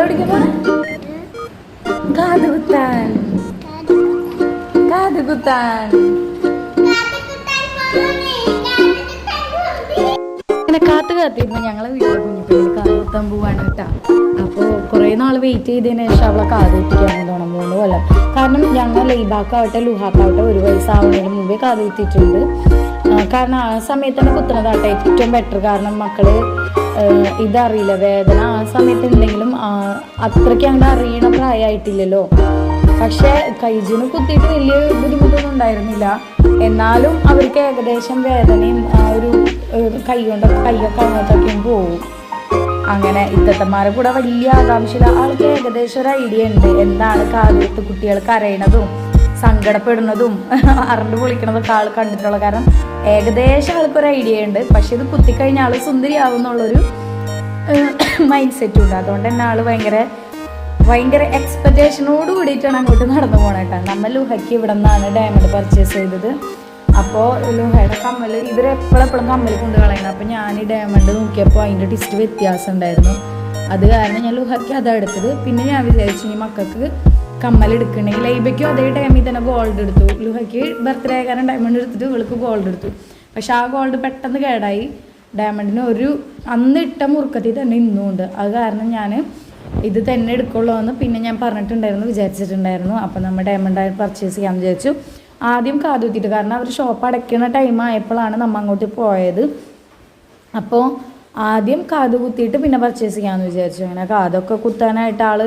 എവിടേക്ക് പോണെ? കാത് കുത്താൻ കാത് കുത്താൻ അങ്ങനെ കാത്ത് കാത്തിരുന്ന് ഞങ്ങളെ വീട്ടിലെ കുഞ്ഞിപ്പേര് കാത് കുത്താൻ പോവാണ് കേട്ടാ. അപ്പോൾ കുറേ നാൾ വെയിറ്റ് ചെയ്തതിന് ശേഷം അവളെ കാത് കുത്തിക്കാൻ തോന്നണം മൂന്ന് കൊല്ലം. കാരണം ഞങ്ങൾ ലൈബാക്കാവട്ടെ ലുഹാക്കാവട്ടെ ഒരു വയസ്സാവുന്നതിന് മുമ്പേ കാത് കുത്തിയിട്ടുണ്ട് ആ, കാരണം ആ സമയത്ത് തന്നെ കുത്തുന്നതാട്ടെ ഏറ്റവും ബെറ്റർ കാരണം മക്കൾ ഇതറിയില്ല. വേദന ആ സമയത്ത് ഉണ്ടെങ്കിലും അത്രയ്ക്ക് അങ്ങനെ അറിയണ പ്രായമായിട്ടില്ലല്ലോ. പക്ഷേ കൈജിന് കുത്തിയിട്ട് വലിയ ബുദ്ധിമുട്ടൊന്നും ഉണ്ടായിരുന്നില്ല. എന്നാലും അവർക്ക് ഏകദേശം വേദനയും ഒരു കൈ കൊണ്ട് കൈയൊക്കെ അങ്ങോട്ടൊക്കെയും പോകും അങ്ങനെ ഇത്തത്തന്മാരെ കൂടെ വലിയ ആകാംക്ഷയില്ല ആൾക്ക് ഏകദേശം ഒരു ഐഡിയ ഉണ്ട്. എന്താണ് കാലത്ത് കുട്ടികൾ കരയണതും സങ്കടപ്പെടുന്നതും അറണ്ട് പൊളിക്കണതൊക്കെ ആൾ കണ്ടിട്ടുള്ള കാരണം ഏകദേശം ആൾക്കൊരു ഐഡിയ ഉണ്ട്. പക്ഷെ ഇത് കുത്തിക്കഴിഞ്ഞാൽ ആൾ സുന്ദരിയാവുന്നുള്ളൊരു മൈൻഡ് സെറ്റും ഉണ്ട്. അതുകൊണ്ട് തന്നെ ആൾ ഭയങ്കര ഭയങ്കര എക്സ്പെക്റ്റേഷനോട് കൂടിയിട്ടാണ് അങ്ങോട്ട് നടന്നു പോണേട്ടാ നമ്മൾ ലുഹയ്ക്ക് ഇവിടെ നിന്നാണ് ഡയമണ്ട് പർച്ചേസ് ചെയ്തത്. അപ്പോൾ ലുഹയുടെ കമ്മൽ ഇവരെപ്പോഴെപ്പോഴും കമ്മൽ കൊണ്ട് കളയണം. അപ്പോൾ ഞാൻ ഈ ഡയമണ്ട് നോക്കിയപ്പോൾ അതിന്റെ ടിസ്റ്റ് വ്യത്യാസം ഉണ്ടായിരുന്നു. അത് കാരണം ഞാൻ ലുഹയ്ക്ക് അതാണ് എടുത്തത്. പിന്നെ ഞാൻ വിചാരിച്ചു ഈ മക്കൾക്ക് കമ്മൽ എടുക്കണമെങ്കിൽ ലൈബയ്ക്കും അതേ ടൈമിൽ തന്നെ ഗോൾഡ് എടുത്തു. ലുഹയ്ക്ക് ബർത്ത്ഡേ കാരണം ഡയമണ്ട് എടുത്തിട്ട് ഇവൾക്ക് ഗോൾഡ് എടുത്തു. പക്ഷെ ആ ഗോൾഡ് പെട്ടെന്ന് കേടായി. ഡയമണ്ടിന് ഒരു അന്ന് ഇട്ട മുറുക്കത്തിൽ തന്നെ ഇന്നും ഉണ്ട്. അത് കാരണം ഞാൻ ഇത് തന്നെ എടുക്കുള്ളൂ എന്ന് പിന്നെ ഞാൻ പറഞ്ഞിട്ടുണ്ടായിരുന്നു വിചാരിച്ചിട്ടുണ്ടായിരുന്നു. അപ്പം നമ്മൾ ഡയമണ്ട് പർച്ചേസ് ചെയ്യാമെന്ന് വിചാരിച്ചു. ആദ്യം കാതുത്തിട്ട് കാരണം അവർ ഷോപ്പ് അടയ്ക്കുന്ന ടൈം ആയപ്പോഴാണ് നമ്മൾ അങ്ങോട്ട് പോയത്. അപ്പോൾ ആദ്യം കാത് കുത്തിയിട്ട് പിന്നെ പർച്ചേസ് ചെയ്യാമെന്ന് വിചാരിച്ചു. അങ്ങനെ കാതൊക്കെ കുത്താനായിട്ട് ആൾ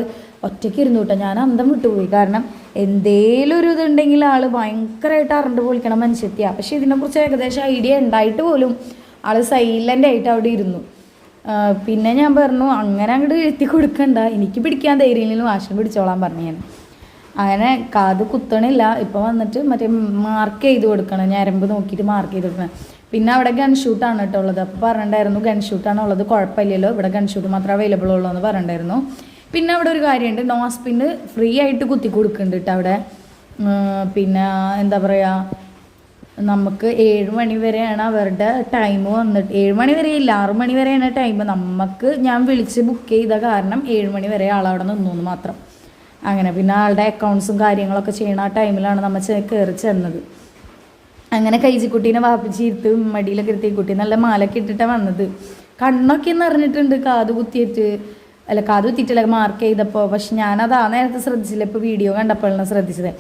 ഒറ്റയ്ക്ക് ഇരുന്നു കേട്ടോ. ഞാൻ അന്തം വിട്ടുപോയി. കാരണം എന്തേലും ഒരു ഇതുണ്ടെങ്കിൽ ആൾ ഭയങ്കരമായിട്ട് അറണ്ട് പൊളിക്കണം മനുഷ്യത്തിയാണ് പക്ഷേ ഇതിനെക്കുറിച്ച് ഏകദേശം ഐഡിയ ഉണ്ടായിട്ട് പോലും ആൾ സൈലന്റ് ആയിട്ട് അവിടെ ഇരുന്നു. പിന്നെ ഞാൻ പറഞ്ഞു അങ്ങനെ അങ്ങോട്ട് എഴുത്തി കൊടുക്കണ്ട. എനിക്ക് പിടിക്കാൻ ധൈര്യമില്ലെങ്കിലും വാശം പിടിച്ചോളാൻ പറഞ്ഞു ഞാൻ. അങ്ങനെ കാത് കുത്തണില്ല. ഇപ്പം വന്നിട്ട് മറ്റേ മാർക്ക് ചെയ്ത് കൊടുക്കണം. ഞരമ്പ് നോക്കിയിട്ട് മാർക്ക് ചെയ്ത് കൊടുക്കണം. പിന്നെ അവിടെ ഗൺ ഷൂട്ടാണ് കേട്ടോ ഉള്ളത്. അപ്പോൾ പറഞ്ഞിട്ടുണ്ടായിരുന്നു ഗൺ ഷൂട്ടാണ് ഉള്ളത് കുഴപ്പമില്ലല്ലോ. ഇവിടെ ഗൺഷൂട്ട് മാത്രമേ അവൈലബിൾ ഉള്ളൂ എന്ന് പറഞ്ഞിട്ടുണ്ടായിരുന്നു. പിന്നെ അവിടെ ഒരു കാര്യമുണ്ട്. നോസ്പിന് ഫ്രീ ആയിട്ട് കുത്തി കൊടുക്കുന്നുണ്ട് കേട്ടോ അവിടെ. പിന്നെ എന്താ പറയുക നമുക്ക് ഏഴ് മണി വരെയാണ് അവരുടെ ടൈം വന്നിട്ട് ഏഴ് മണി വരെ ഇല്ല ആറ് മണി വരെയാണ് ടൈം നമുക്ക് ഞാൻ വിളിച്ച് ബുക്ക് ചെയ്ത കാരണം ഏഴ് മണി വരെ ആളവിടെ നിന്നു എന്ന് മാത്രം. അങ്ങനെ പിന്നെ ആളുടെ അക്കൗണ്ട്സും കാര്യങ്ങളൊക്കെ ചെയ്യണ ആ ടൈമിലാണ് നമ്മൾ കയറി ചെന്നത്. അങ്ങനെ കൈജിക്കുട്ടീനെ വാപ്പിച്ചിരുത്ത് മടിയിലൊക്കെ ഇരുത്തി കുട്ടി നല്ല മാലൊക്കെ ഇട്ടിട്ടാണ് വന്നത്. കണ്ണൊക്കെ നിറഞ്ഞിട്ടുണ്ട് കാത് കുത്തിയിട്ട്. അല്ല കാത് കുത്തിയിട്ടില്ല മാർക്ക് ചെയ്തപ്പോൾ പക്ഷെ ഞാനത് ആ നേരത്തെ ശ്രദ്ധിച്ചില്ല ഇപ്പോൾ വീഡിയോ കണ്ടപ്പോഴാണ് ശ്രദ്ധിച്ചത്.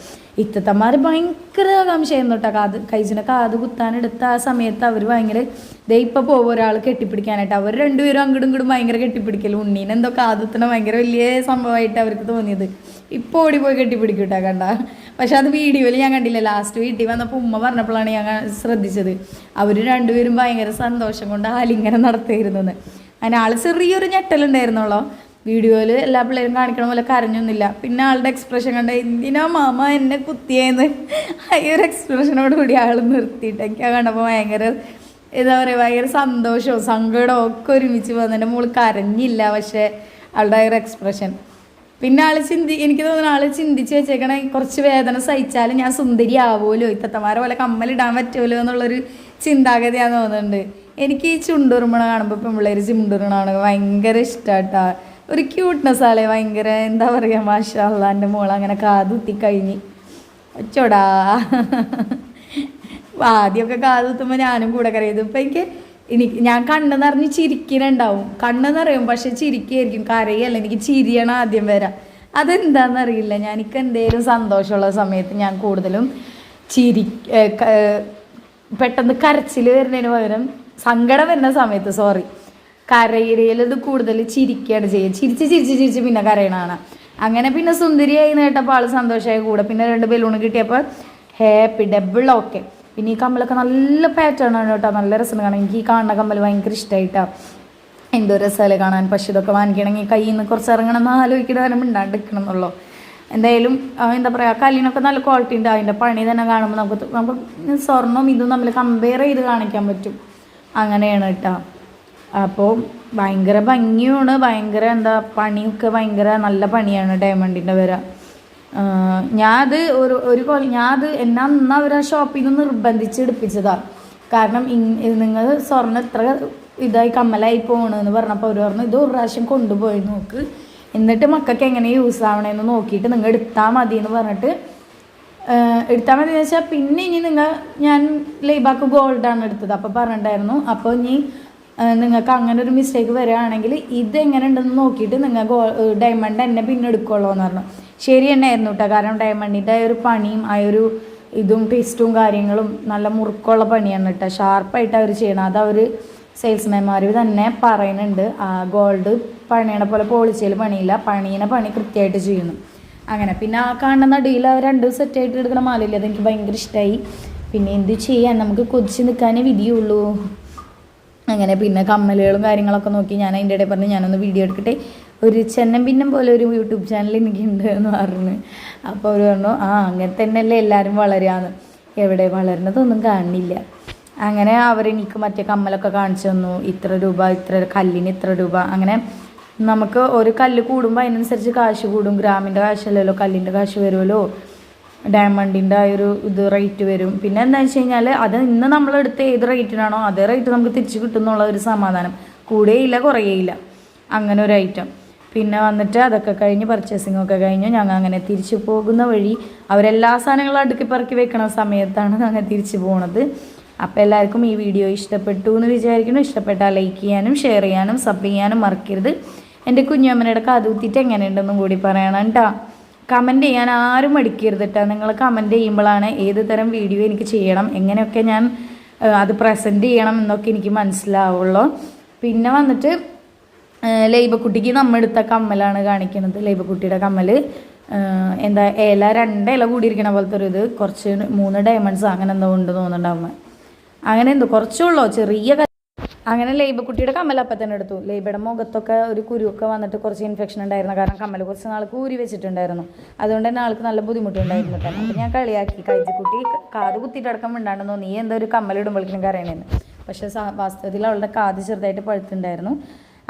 ഇത്തത്തന്മാർ ഭയങ്കര ആകാംക്ഷയായിരുന്നു കേട്ടോ കാത് കൈസിനെ കാത് കുത്താനെടുത്ത ആ സമയത്ത് അവർ ഭയങ്കര ദേ ഇപ്പോൾ പോകും ഒരാൾ കെട്ടിപ്പിടിക്കാനായിട്ട്. അവർ രണ്ടുപേരും അങ്ങോട്ടും ഇങ്ങോട്ടും ഭയങ്കര കെട്ടിപ്പിടിക്കൽ ഉണ്ണീനെ എന്തോ ഭയങ്കര വലിയ സംഭവമായിട്ട് അവർക്ക് തോന്നിയത്. ഇപ്പോൾ ഓടിപ്പോയി കെട്ടിപ്പിടിക്കും കേട്ടോ കണ്ട. പക്ഷെ അത് വീഡിയോയിൽ ഞാൻ കണ്ടില്ല. ലാസ്റ്റ് വീട്ടിൽ വന്നപ്പോൾ ഉമ്മ പറഞ്ഞപ്പോഴാണ് ഞാൻ ശ്രദ്ധിച്ചത്. അവർ രണ്ടുപേരും ഭയങ്കര സന്തോഷം കൊണ്ട് ആലിംഗനം നടത്തിയിരുന്നെന്ന് അങ്ങനെ ആൾ ചെറിയൊരു ഞെട്ടലുണ്ടായിരുന്നുള്ളൂ? വീഡിയോയിൽ എല്ലാ പിള്ളേരും കാണിക്കണ പോലെ കരഞ്ഞൊന്നുമില്ല. പിന്നെ ആളുടെ എക്സ്പ്രഷൻ കണ്ട എന്തിനാ മാമ എന്നെ കുത്തിയെന്ന്? ഈ ഒരു എക്സ്പ്രഷനോട് കൂടി ആൾ നിർത്തിയിട്ട് എനിക്ക് കണ്ടപ്പോൾ ഭയങ്കര എന്താ പറയുക ഭയങ്കര സന്തോഷവും സങ്കടവും ഒക്കെ ഒരുമിച്ച് വന്നു. എന്റെ മോൾ കരഞ്ഞില്ല പക്ഷേ ആളുടെ ഒരു എക്സ്പ്രഷൻ പിന്നെ ആൾ ചിന്തി എനിക്ക് തോന്നുന്നു ആൾ ചിന്തിച്ച് വെച്ചേക്കണേ കുറച്ച് വേദന സഹിച്ചാലും ഞാൻ സുന്ദരി ആവുമല്ലോ ഇത്തത്തമാരെ പോലെ കമ്മലിടാൻ പറ്റുമല്ലോ എന്നുള്ളൊരു ചിന്താഗതിയാണെന്ന് തോന്നുന്നുണ്ട്. എനിക്ക് ഈ ചുണ്ടുറുമണ കാണുമ്പോൾ പെൺപിള്ളേർ ചുണ്ടുറുണാണ് ഭയങ്കര ഇഷ്ടമാട്ടാ ഒരു ക്യൂട്ട്നെസ് ആളെ ഭയങ്കര എന്താ പറയുക മാഷാ അള്ളാ എന്റെ മോൾ അങ്ങനെ കാതുത്തി കഴിഞ്ഞ്. അച്ചോടാ ആദ്യമൊക്കെ കാതുത്തുമ്പോൾ ഞാനും കൂടെ കരയത് ഇപ്പം എനിക്ക് എനിക്ക് ഞാൻ കണ്ണ് നിറഞ്ഞ് ചിരിക്കണുണ്ടാവും. കണ്ണ് നിറയും പക്ഷെ ചിരിക്കുകയായിരിക്കും കരയല്ല എനിക്ക് ചിരിയണം ആദ്യം വരാം. അതെന്താണെന്നറിയില്ല ഞാൻ എനിക്ക് എന്തേലും സന്തോഷമുള്ള സമയത്ത് ഞാൻ കൂടുതലും ചിരി പെട്ടെന്ന് കരച്ചിൽ വരുന്നതിന് പകരം സങ്കടം വരുന്ന സമയത്ത് സോറി കരയിലത് കൂടുതൽ ചിരിക്കുകയാണ് ചെയ്യുക ചിരിച്ച് ചിരിച്ച് ചിരിച്ച് പിന്നെ കരയണതാണ്. അങ്ങനെ പിന്നെ സുന്ദരിയായി നേട്ടപ്പോൾ ആൾ സന്തോഷമായി കൂടെ. പിന്നെ രണ്ട് ബലൂൺ കിട്ടിയപ്പോൾ ഹാപ്പി ഡബിൾ ഓക്കെ പിന്നെ ഈ കമ്മലൊക്കെ നല്ല പാറ്റേൺ ആണ് കേട്ടോ. നല്ല രസമാണ് കാണാൻ. എനിക്ക് ഈ കാണുന്ന കമ്മൽ ഭയങ്കര ഇഷ്ടമായിട്ടാണ് എന്തോ രസമല്ലേ കാണാൻ. പക്ഷെ ഇതൊക്കെ വാങ്ങിക്കണമെങ്കിൽ കയ്യിൽ നിന്ന് കുറച്ച് ഇറങ്ങണം എന്ന് ആലോചിക്കണം മിണ്ടാണ്ടിരിക്കണം എന്നുള്ളൂ എന്തായാലും എന്താ പറയുക കല്ലിനൊക്കെ നല്ല ക്വാളിറ്റി ഉണ്ട്. അതിന്റെ പണി തന്നെ കാണുമ്പോൾ നമുക്ക് നമുക്ക് സ്വർണവും ഇതും തമ്മിൽ കമ്പയർ ചെയ്ത് കാണിക്കാൻ പറ്റും. അങ്ങനെയാണ് കേട്ടോ. അപ്പോൾ ഭയങ്കര ഭംഗിയുമാണ് ഭയങ്കര എന്താ പണിയൊക്കെ ഭയങ്കര നല്ല പണിയാണ് ഡയമണ്ടിന്റെ വര. ഞാനത് ഒരു ഒരു കൊല്ലം ഞാൻ അത് എന്നെ അന്ന് അവർ ആ ഷോപ്പിൽ നിന്ന് നിർബന്ധിച്ച് എടുപ്പിച്ചതാണ് കാരണം നിങ്ങൾ സ്വർണം ഇത്ര ഇതായി കമ്മലായി പോകണമെന്ന് പറഞ്ഞപ്പോൾ അവർ പറഞ്ഞു ഇത് ഒരു പ്രാവശ്യം കൊണ്ടുപോയി നോക്ക്. എന്നിട്ട് മക്കൾക്ക് എങ്ങനെ യൂസ് ആവണമെന്ന് നോക്കിയിട്ട് നിങ്ങൾ എടുത്താൽ മതി എന്ന് പറഞ്ഞിട്ട് എടുത്താൽ മതി വെച്ചാൽ പിന്നെ ഇനി നിങ്ങൾ ഞാൻ ലൈബാക്ക് ഗോൾഡാണ് എടുത്തത്. അപ്പോൾ പറഞ്ഞിട്ടുണ്ടായിരുന്നു. അപ്പോൾ ഇനി നിങ്ങൾക്ക് അങ്ങനെ ഒരു മിസ്റ്റേക്ക് വരികയാണെങ്കിൽ ഇത് എങ്ങനെ ഉണ്ടെന്ന് നോക്കിയിട്ട് നിങ്ങൾ ഗോ ഡയമണ്ട് എന്നെ പിന്നെ എടുക്കുള്ളൂ എന്ന് പറഞ്ഞു. ശരി തന്നെ ആയിരുന്നു കേട്ടോ കാരണം ഡയമണ്ടിന്റെ ആ ഒരു പണിയും ആ ഒരു ഇതും ടേസ്റ്റും കാര്യങ്ങളും നല്ല മുറുക്കുള്ള പണിയാണ് കേട്ടോ ഷാർപ്പായിട്ട് അവർ ചെയ്യണം അത് അവർ സെയിൽസ്മാൻമാർ തന്നെ പറയുന്നുണ്ട്. ആ ഗോൾഡ് പണിയണ പോലെ പോളിച്ചയിൽ പണിയില്ല. പണീനെ പണി കൃത്യമായിട്ട് ചെയ്യുന്നു. അങ്ങനെ. പിന്നെ ആ കാണുന്ന ഡീൽ രണ്ട് സെറ്റായിട്ട് എടുക്കണ മാലയില്ല? അതെനിക്ക് ഭയങ്കര ഇഷ്ടമായി പിന്നെ എന്ത് ചെയ്യാൻ? നമുക്ക് കൊതിച്ച് നിൽക്കാനേ വിധിയുള്ളൂ. അങ്ങനെ പിന്നെ കമ്മലുകളും കാര്യങ്ങളൊക്കെ നോക്കി ഞാൻ അതിന്റെ ഇടയിൽ പറഞ്ഞ് ഞാനൊന്ന് വീഡിയോ എടുക്കട്ടെ. ഒരു ചെന്നം പിന്നം പോലെ ഒരു യൂട്യൂബ് ചാനൽ എനിക്കുണ്ട് എന്ന് പറഞ്ഞു. അപ്പോൾ അവർ പറഞ്ഞു ആ അങ്ങനെ തന്നെയല്ലേ എല്ലാവരും വളരാന്ന്. എവിടെ വളരുന്നതൊന്നും കാണില്ല. അങ്ങനെ അവരെനിക്ക് മറ്റേ കമ്മലൊക്കെ കാണിച്ചു തന്നു. ഇത്ര രൂപ ഇത്ര കല്ലിന് ഇത്ര രൂപ. അങ്ങനെ നമുക്ക് ഒരു കല്ല് കൂടുമ്പോൾ അതിനനുസരിച്ച് കാശ് കൂടും. ഗ്രാമിന്റെ കാശല്ലല്ലോ കല്ലിന്റെ കാശ് വരുമല്ലോ ഡയമണ്ടിന്റെ ആ ഒരു ഇത് റേറ്റ് വരും. പിന്നെ എന്താ വെച്ച് കഴിഞ്ഞാൽ അത് ഇന്ന് നമ്മളെടുത്ത ഏത് റേറ്റിനാണോ അതേ റേറ്റ് നമുക്ക് തിരിച്ച് കിട്ടുന്നുള്ള ഒരു സമാധാനം. കൂടുകയില്ല കുറയേയില്ല. അങ്ങനെ ഒരു ഐറ്റം പിന്നെ വന്നിട്ട് അതൊക്കെ കഴിഞ്ഞ് പർച്ചേസിംഗ് ഒക്കെ കഴിഞ്ഞ് ഞങ്ങൾ അങ്ങനെ തിരിച്ചു പോകുന്ന വഴി അവരെല്ലാ സാധനങ്ങളും അടുക്കി പറക്കി വെക്കണ സമയത്താണ് ഞങ്ങൾ തിരിച്ചു പോണത്. അപ്പോൾ എല്ലാവർക്കും ഈ വീഡിയോ ഇഷ്ടപ്പെട്ടു എന്ന് വിചാരിക്കുന്നു. ഇഷ്ടപ്പെട്ടാൽ ലൈക്ക് ചെയ്യാനും ഷെയർ ചെയ്യാനും സബ് ചെയ്യാനും മറക്കരുത്. എന്റെ കുഞ്ഞമ്മനയുടെ കാതുകുത്തിയിട്ട് എങ്ങനെയുണ്ടെന്നും കൂടി പറയണം കേട്ടോ. കമന്റ് ചെയ്യാൻ ആരും മടിക്കരുത് കേട്ടോ. നിങ്ങൾ കമന്റ് ചെയ്യുമ്പോഴാണ് ഏത് തരം വീഡിയോ എനിക്ക് ചെയ്യണം എങ്ങനെയൊക്കെ ഞാൻ അത് പ്രസന്റ് ചെയ്യണം എന്നൊക്കെ എനിക്ക് മനസ്സിലാവുള്ളൂ. പിന്നെ വന്നിട്ട് ലൈബക്കുട്ടിക്ക് നമ്മൾ എടുത്ത കമ്മലാണ് കാണിക്കുന്നത്. ലൈബക്കുട്ടിയുടെ കമ്മൽ എന്താ ഇല രണ്ട് ഇല കൂടിയിരിക്കണ പോലത്തെ ഒരു ഇത്. കുറച്ച് മൂന്ന് ഡയമണ്ട്സ് അങ്ങനെ എന്തോ ഉണ്ട് തോന്നുന്നുണ്ടാവുമ്പോൾ അങ്ങനെ എന്തോ? കുറച്ചുള്ളൂ ചെറിയ അങ്ങനെ ലൈബക്കുട്ടിയുടെ കമ്മൽ അപ്പം തന്നെ എടുത്തു. ലൈബയുടെ മുഖത്തൊക്കെ ഒരു കുരുവൊക്കെ വന്നിട്ട് കുറച്ച് ഇൻഫെക്ഷൻ ഉണ്ടായിരുന്നു. കാരണം കമ്മൽ കുറച്ച് നാൾ കൂരി വെച്ചിട്ടുണ്ടായിരുന്നു. അതുകൊണ്ട് തന്നെ ആൾക്ക് നല്ല ബുദ്ധിമുട്ടുണ്ടായിരുന്നു കേട്ടോ. അപ്പം ഞാൻ കളിയാക്കി. കൈജിക്കുട്ടി കാത് കുത്തിയിട്ടടക്കം ഉണ്ടാണെന്നോ നീ എന്തോ ഒരു കമ്മൽ ഇടുമ്പോഴേക്കും കരയണേന്ന്. പക്ഷേ വാസ്തവത്തിൽ അവളുടെ കാത് ചെറുതായിട്ട് പഴുത്തുണ്ടായിരുന്നു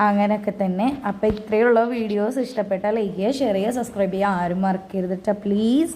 അങ്ങനെയൊക്കെ തന്നെ. അപ്പോൾ ഇത്രയുള്ള വീഡിയോസ് ഇഷ്ടപ്പെട്ടാൽ ലൈക്ക് ചെയ്യുക ഷെയർ ചെയ്യുക സബ്സ്ക്രൈബ് ചെയ്യുക. ആരും മറക്കരുത് പ്ലീസ്